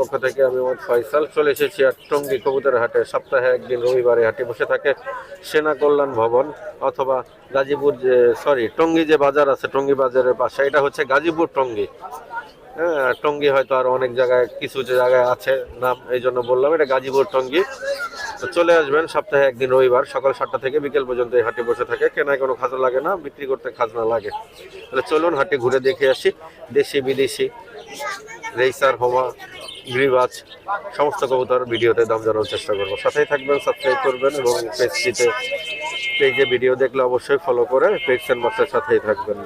পক্ষ থেকে আমি চলে এসেছি টঙ্গী কবুতর হাটে। সপ্তাহে একদিন রবিবারে হাটে বসে থাকে সেনা কল্যাণ ভবন অথবা গাজীপুর যে সরি টঙ্গী যে বাজার আছে, টঙ্গী বাজারের হচ্ছে গাজীপুর টঙ্গী। হ্যাঁ টঙ্গী হয়তো আর অনেক জায়গায়, কিছু জায়গায় আছে নাম, এই জন্য বললাম, এটা গাজীপুর টঙ্গী। তো চলে আসবেন সপ্তাহে একদিন রবিবার, সকাল সাতটা থেকে বিকেল পর্যন্ত এই হাটে বসে থাকে। কেনায় কোনো খাজনা লাগে না, বিক্রি করতে খাজনা লাগে। তাহলে চলুন হাটে ঘুরে দেখে আসি দেশি বিদেশি রেইসার, হোমা, গ্রিবাজ, সমস্ত কবুতর ভিডিওতে দাম জানার চেষ্টা করব। সাথেই থাকবেন সাবস্ক্রাইব করবেন এবং পেজটিতে পেজে ভিডিও দেখলে অবশ্যই ফলো করে পেজ সেন্ট সাথেই থাকবেন।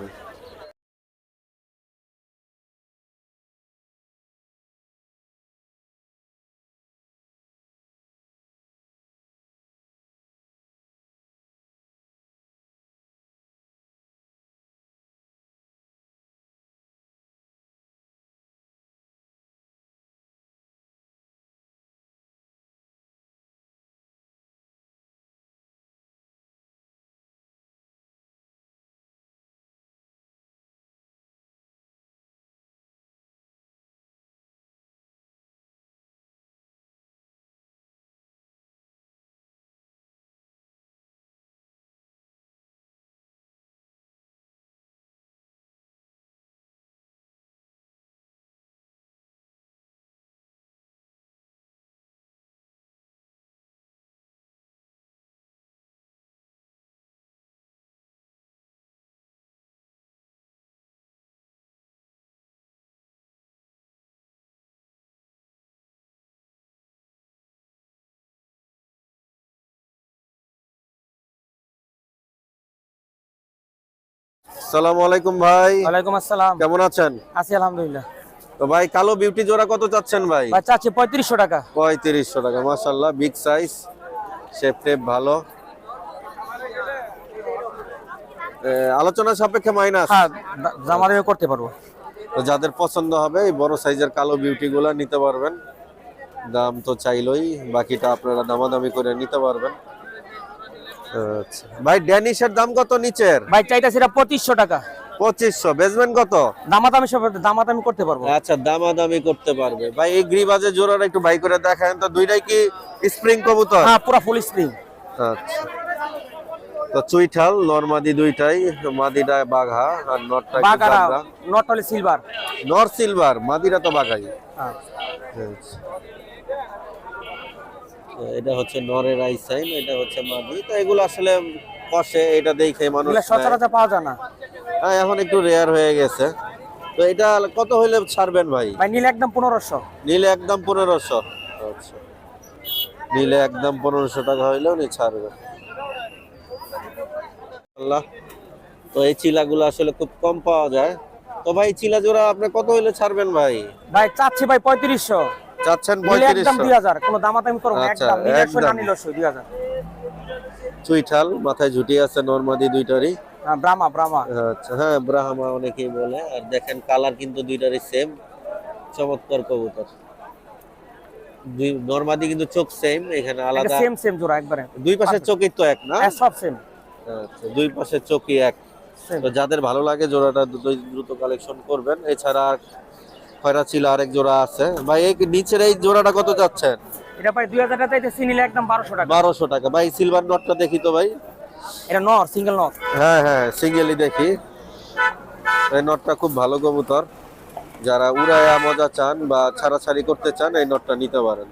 সালাম আলাইকুম ভাই। ওয়ালাইকুম আসসালাম। কেমন আছেন? আছি আলহামদুলিল্লাহ। তো ভাই কালো বিউটি জোড়া কত চাচ্ছেন ভাই? বাচ্চা আছে পঁয়ত্রিশশো টাকা। পঁয়ত্রিশশো টাকা মাসাল্লাহ বিগ সাইজ শেপ টেপ ভালো। আলোচনা সাপেক্ষে মাইনাস হ্যাঁ দা- করতে পারব। তো যাদের পছন্দ হবে এই বড় সাইজের কালো বিউটি গুলা নিতে পারবেন। দাম তো চাইলই বাকিটা আপনারা দামাদামি করে নিতে পারবেন। ভাই ড্যানিশের দাম কত নিচের? ভাই চাইটা সেটা পঁচিশশো টাকা। পঁচিশশো। বেচবেন কত? দামাদামি সব দামাদামি করতে পারব। আচ্ছা দামাদামি করতে পারবে। ভাই এই গ্রিবাজের জোড়াটা একটু ভাই করে দেখান তো। দুইটাই কি স্প্রিং কবুতর? হ্যাঁ পুরো ফুল স্ক্রিন আচ্ছা। তো চুইঠাল নরমাদি দুইটাই। মাদিটা বাঘা আর নটটা জাবরা। নট হলে সিলভার নর সিলভার মাদিরা তো বাঘাই। হ্যাঁ। আচ্ছা। এটা হচ্ছে নরের আই সাইন এটা হচ্ছে মাদি। তো এগুলো আসলে কষে এটা দেখে মানুষ সচরাচর পাওয়া যায় না। হ্যাঁ এখন একটু রেয়ার হয়ে গেছে। তো এটা কত হইলে ছাড়বেন ভাই? ভাই নিলে একদম পনেরোশো। নিলে একদম পনেরোশো। আচ্ছা। নিলে একদম পনেরোশো টাকা হইলেও নি ছাড়বে। আল্লাহ। তো এই চিলাগুলো আসলে খুব কম পাওয়া যায়। তো ভাই চিলা জোড়া আপনি কত হইলে ছাড়বেন ভাই? ভাই চাচ্ছি ভাই পঁয়ত্রিশশো। চাচ্ছেন একদম কোনো দামাদামি করব না, আচ্ছা, একদম নিলে একশো না একদম। নিলে দুই চুইঠাল মাথায় ঝুটি আছে নর্মাদি দুইটারই। হ্যাঁ ব্রাহ্মা ব্রাহ্মা। আচ্ছা হ্যাঁ ব্রাহ্মা অনেকেই বলে। আর দেখেন কালার কিন্তু দুইটারই সেম চমৎকার কবুতর। দুই নর্মাদি কিন্তু চোখ সেম এখানে আলাদা। সেম সেম জোড়া একবারে। দুই পাশের চোখই তো এক না? হ্যাঁ সব সেম আচ্ছা দুই পাশের চোখই এক। তো যাদের ভালো লাগে জোড়াটা দ্রুত দ্রুত কালেকশন করবেন। এছাড়া খয়রা ছিল আরেক জোড়া আছে। ভাই এই নিচের এই জোড়াটা কত যাচ্ছেন? এটা ভাই দুই হাজার টাকা চাইতেছি নিলে একদম বারোশো টাকা। বারোশো টাকা। ভাই সিলভার নটটা দেখি তো ভাই। এটা নর সিঙ্গেল নর হ্যাঁ হ্যাঁ সিঙ্গেলি দেখি। এই নটটা খুব ভালো কবুতর। যারা উড়ায়া মজা চান বা ছাড়াছাড়ি করতে চান এই নটটা নিতে পারেন।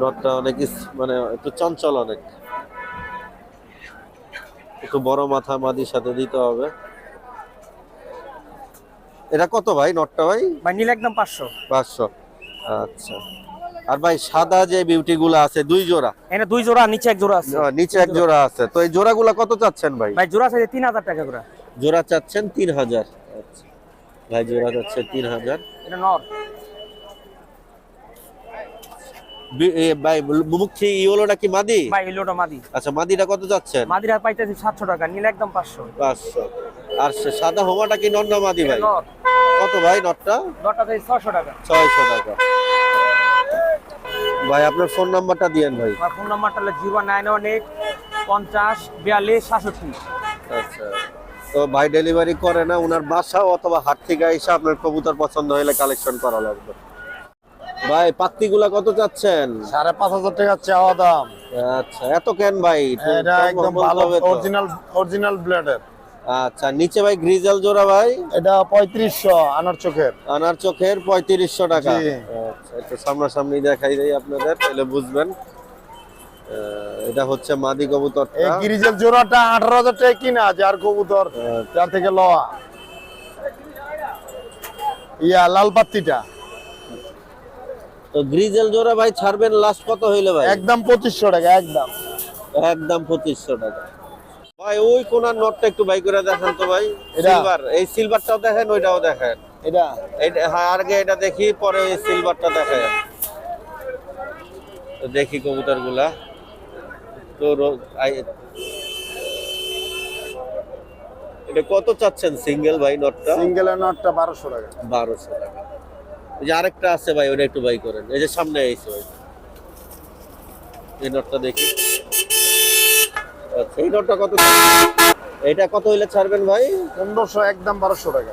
নটটা অনেক মানে একটু চঞ্চল অনেক। একটু বড় মাথা মাদির সাথে দিতে হবে। এটা কত ভাই? নটটা ভাই? ভাই নীল একদম পাঁচশো। পাঁচশো। আচ্ছা। আর ভাই সাদা যে বিউটি গুলা আছে দুই জোড়া? এখানে দুই জোড়া নিচে এক জোড়া আছে। নিচে এক জোড়া। আছে। তো এই জোড়াগুলা কত চাচ্ছেন ভাই? ভাই জোড়া আছে তিন হাজার টাকা করে জোড়া চাচ্ছেন তিন হাজার। আচ্ছা। ভাই জোড়া চাচ্ছে তিন হাজার। এটা নর। ভাই মুখী কি মাদি? ভাই মাদি। আচ্ছা মাদিটা কত যাচ্ছেন মাদিরা পাইতেছি সাতশো টাকা নিলে একদম পাঁচশো। পাঁচশো। আর সাদা হোমাটা কি নন্না মাদি ভাই? কত ভাই নটটা নরটা চাই ছশো টাকা। ছয়শো টাকা। ভাই আপনার ফোন নাম্বারটা দিয়েন ভাই। আমার ফোন নাম্বারটা হলো জিরো নাইন ওয়ান এইট পঞ্চাশ বিয়াল্লিশ সাতষট্টি। আচ্ছা। তো ভাই ডেলিভারি করে না ওনার বাসা অথবা হাট থেকে এসে আপনার কবুতর পছন্দ হলে কালেকশন করা লাগবে। ভাই পাত্তিগুলা কত চাচ্ছেন? সাড়ে পাঁচ হাজার টাকা চাওয়া দাম। আচ্ছা এত কেন ভাই? এটা একদম ভালো হবে অরিজিনাল অরিজিনাল ব্লেডের আচ্ছা নিচে ভাই গ্রিজাল জোড়া ভাই? এটা পঁয়ত্রিশশো আনার চোখের। আনার চোখের পঁয়ত্রিশশো টাকা। আচ্ছা একটু সামনাসামনি দেখাই দেই আপনাদের তাহলে বুঝবেন। এটা হচ্ছে মাদি এই কবুতরটা জোড়াটা আঠারো হাজার টাকা কিনা যার কবুতর যার থেকে লওয়া। ইয়া লাল পাত্তিটা। তো গ্রিজেল জোড়া ভাই ছাড়বেন লাস্ট কত হইলে ভাই? একদম পঁচিশশো টাকা একদম। একদম পঁচিশশো টাকা। ভাই ওই কোনার নটটা একটু বাই করে দেখেন তো ভাই। সিলভার এই সিলভারটাও দেখেন ওইটাও দেখেন। এটা এটা হ্যাঁ আগে এটা দেখি পরে সিলভারটা দেখেন। তো দেখি কবুতরগুলা তো এটা কত চাচ্ছেন সিঙ্গেল ভাই নটটা সিঙ্গেলের নটটা বারোশো টাকা। বারোশো টাকা। এই যে আরেকটা আছে ভাই ওটা একটু বাই করেন। এই যে সামনে এসে ভাই। এই নটটা দেখি। আচ্ছা এই নটটা কত এটা কত হইলে ছাড়বেন ভাই? পনেরোশো একদম বারোশো টাকা।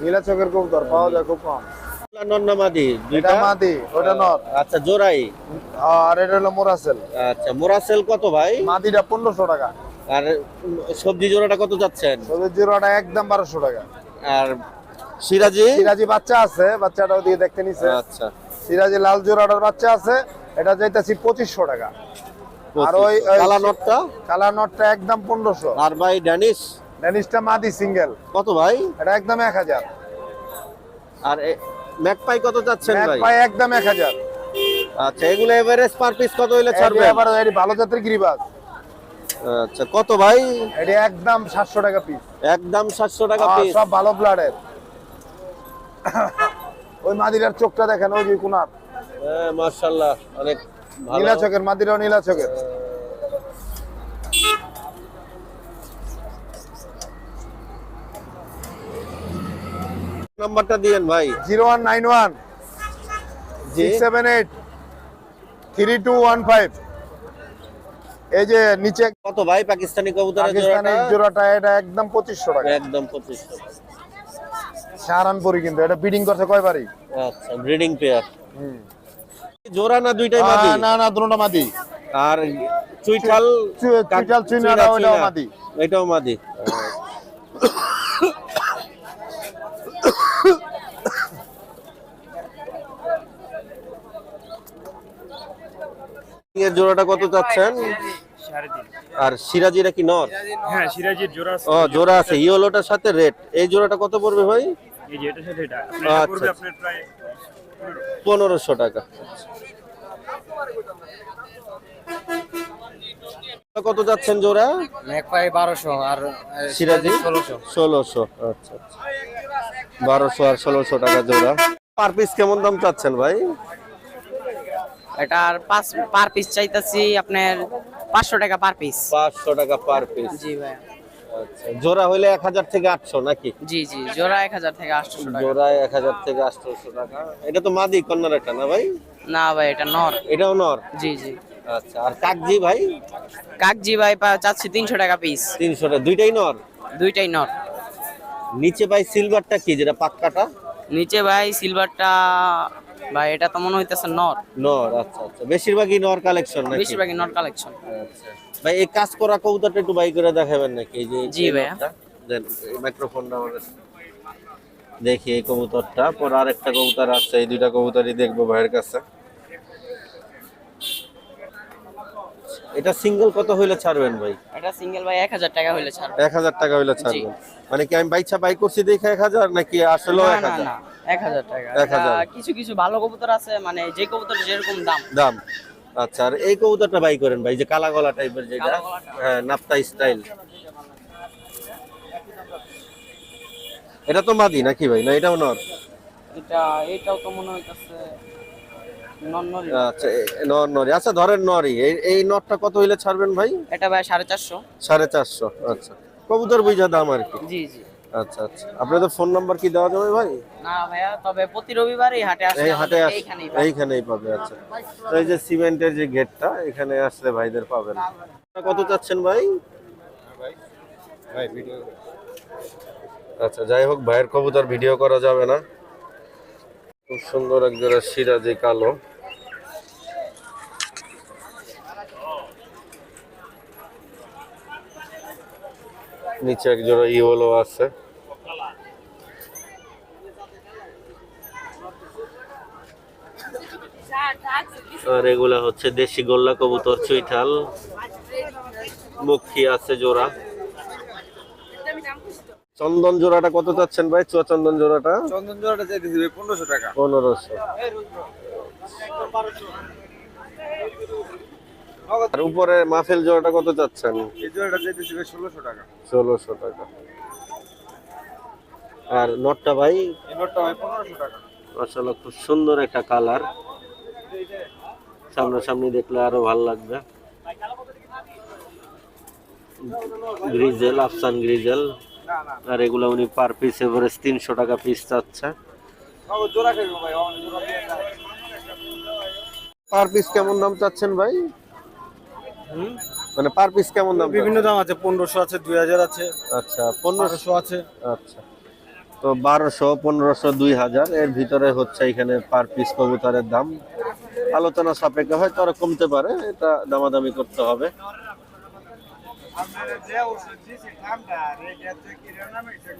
নীলা কবুতর পাওয়া যায় খুব কম। নন্না মাদি? এটা মাদি ওটা নট আচ্ছা জোড়াই? আর এটা হলো মোরাসেল। আচ্ছা মোরাসেল কত ভাই? মাদিটা পনেরোশো টাকা। আর সবজি জোড়াটা কত যাচ্ছেন? সবুজ জিরোটা একদম বারোশো টাকা। আর সিরাজি? সিরাজি বাচ্চা আছে বাচ্চাটাও দিয়ে দেখতে নিছে। আচ্ছা। সিরাজি লাল জোড়াটার বাচ্চা আছে এটা যাইতেছি পঁচিশশো টাকা। আর ওই কালা নটটা কালা নটটা একদম পনেরোশো। আর ভাই ড্যানিশ ড্যানিশটা মাদি সিঙ্গেল কত ভাই? এটা একদম এক হাজার। আর ম্যাকপাই কত যাচ্ছেন ভাই? পাই একদম এক হাজার। আচ্ছা এগুলো এভারেজ পার পিস কত হইলে এটি ছাড়বেন? আবার এটি ভালো জাতের গিরিবাজ। আচ্ছা কত ভাই? এটি একদম সাতশো টাকা পিস একদম সাতশো টাকা পিস সব ভালো ব্লাডের ওই মাদিরার চোখটা দেখেন ওই যে কুনার। হ্যাঁ মাশাআল্লাহ অনেক ভালো। নীলা চোখের মাদিরাও নীলা নাম্বারটা দিয়েন ভাই। এই যে নিচে কত ভাই পাকিস্তানি পাকিস্তানের জোড়াটা? এটা একদম পঁচিশশো টাকা। একদম পঁচিশ সাহারানপুরি কিন্তু এটা বিডিং করছে কয়বারই আচ্ছা ব্রিডিং পেয়ার। জোড়া না দুইটাই মাদি? না না দুটোটা মাদি। আর চুইঠাল চুইঠাল চুইনাটা। মাদি। এটাও মাদি। এর জোড়াটা কত চাচ্ছেন? আর সিরাজিরা কি নর? হ্যাঁ সিরাজির জোড়া ও জোড়া আছে। ইয়েলোটার সাথে রেড। এই জোড়াটা কত পড়বে ভাই? এই যে এটার সাথে এটা। আচ্ছা। আপনার প্রায় পনেরোশো টাকা। কত যাচ্ছেন জোড়া? ম্যাকপাই বারোশো আর সিরাজি? ষোলোশো। ষোলোশো আচ্ছা আচ্ছা। বারোশো আর ষোলোশো টাকা জোড়া। পার পিস কেমন দাম চাচ্ছেন ভাই? এটার পাঁচ পার পিস চাইতেছি আপনার পাঁচশো টাকা পার পিস। পাঁচশো টাকা পার পিস। জি ভাই জোড়া হইলে এক হাজার থেকে আটশো নাকি? জি জি জোড়া এক হাজার থেকে আটশো টাকা। জোড়া এক হাজার থেকে আটশোশো টাকা। এটা তো মাদি কন্যার একটা না ভাই? না ভাই এটা নর। এটাও নর? জি জি। আচ্ছা আর কাকজি ভাই? কাকজি ভাই চাচ্ছি তিনশো টাকা পিস তিনশো টাকা দুইটাই নর? দুইটাই নর। নিচে ভাই সিলভারটা কি যেটা পাক্কাটা নিচে ভাই সিলভারটা ভাই এটা তো মনে হইতেছে নর। নর আচ্ছা আচ্ছা। বেশিরভাগই নর কালেকশন নাকি? বেশিরভাগই নট কালেকশন আচ্ছা। ভাই এই কাজ করা কবুতরটা একটু বাই করে দেখাবেন নাকি? এই যে জি? দেন মাইক্রোফোনটা আমাদের দেখি এই কবুতরটা। পর আরেকটা কবুতর আছে এই দুইটা কবুতরই দেখব ভাইয়ের কাছে। এটা সিঙ্গেল কত হইলে ছাড়বেন ভাই? এটা সিঙ্গেল ভাই এক হাজার টাকা হইলে ছাড়বে। এক হাজার টাকা হইলে ছাড়বেন। মানে কি আমি বাইচ্ছা বাই করছি দেখে এক হাজার নাকি আসলেও না এক না হাজার? না এক হাজার টাকা। এক হাজার। কিছু কিছু ভালো কবুতর আছে মানে যে কবুতর যেরকম দাম। দাম। আচ্ছা আর এই কবুতরটা বাই করেন ভাই যে কালা গলা টাইপের যেটা হ্যাঁ নাপ্তা স্টাইল এটা তো মাদি নাকি ভাই? না এটাও নর? এটা এটাও তো মনে হইতেছে আচ্ছা নর নরি আচ্ছা ধরেন নরি এই কত হইলে ছাড়বেন ভাই? এটা ভাই সাড়ে চারশো। সাড়ে চারশো আচ্ছা। কবুতর বুঝা দাম আর কি। জি জি। আচ্ছা আচ্ছা। আপনাদের ফোন নাম্বার কি দেওয়া যাবে ভাই? না ভাইয়া তবে প্রতি রবিবার এই হাটে আসলে এই হাটে এইখানেই পাবে। আচ্ছা। এই যে সিমেন্টের যে গেটটা এখানে আসলে ভাইদের পাবেন। কত চাচ্ছেন ভাই? ভাই ভিডিও আচ্ছা যাই হোক ভাইয়ের কবুতর ভিডিও করা যাবে না। খুব সুন্দর এক জোড়া সিরাজি কালো। নিচে এক জোড়া ইওলো আছে। আর এগুলা হচ্ছে দেশি গোল্লা কবুতর চুইঠাল। মুখী আছে জোড়া। চন্দন জোড়াটা কত চাচ্ছেন ভাই? চুয়া চন্দন জোড়াটা? চন্দন জোড়াটা চাইতে দিবে পনেরোশো টাকা। পনেরোশো। আর উপরে মাফেল জোড়াটা কত চাচ্ছেন? এই জোড়াটা চাইতে দিবে ষোলোশো টাকা। ষোলোশো টাকা। আর নটটা ভাই? এই নোটটা হয় পনেরোশো টাকা। মাসাল্লাহ খুব সুন্দর একটা কালার। সামনাসামনি দেখলে আরও ভালো লাগবে। Grizzle আফসান grizzle. আর এগুলো উনি পার পিস এভারেজ তিনশো টাকা পিস চাচ্ছে। ভাই। পার পিস কেমন দাম চাচ্ছেন ভাই? মানে পার পিস কেমন দাম বিভিন্ন দাম আছে পনেরোশো আছে দুই হাজার আছে আচ্ছা পনেরোশো আছে। আচ্ছা। তো বারোশো পনেরোশো দুই হাজার এর ভিতরে হচ্ছে এখানে পার পিস কবুতরের দাম। আলোচনা সাপেক্ষে হয়তো আরও কমতে পারে এটা দামাদামি করতে হবে।